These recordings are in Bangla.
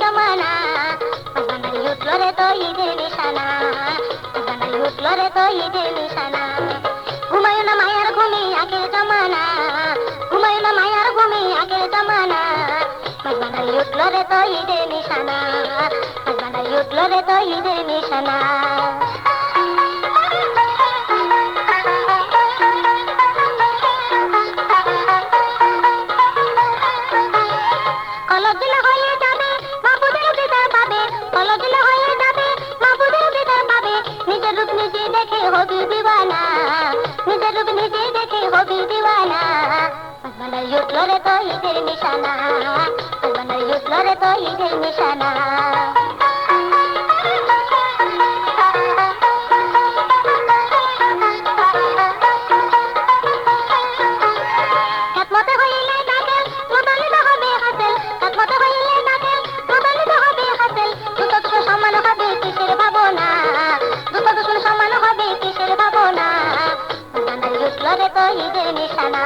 জমানা বাঙালি উঠল রে তো ঈদের নিশানা। বাঙালি উঠল রে তো ঈদের নিশানা ঘুমায় না মায়ার ঘুমি আগের জমানা। ঘুমায় না নিশানা। होगी दीवाना निज रूप निजे देखे होगी दीवाना मन युद्ध तो ही फिर निशाना मन युद्ध तो ही फिर निशाना তো ঈদের নিশানা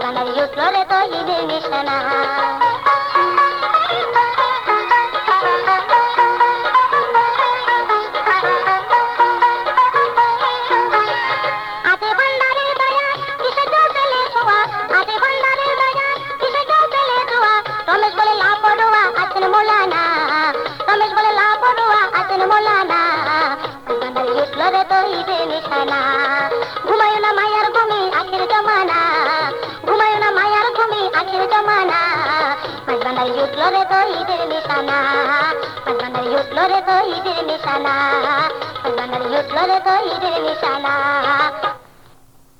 বানাই উঠল রে তো ঈদের নিশানা। ঘুমি আখির জমানা মাছ বান্ধাই উঠল রে তো ঈদের নিশানা মাছ বান্ধাই উঠল রে তো ঈদের নিশানা মাছ বান্ধাই উঠল রে তো ঈদের নিশানা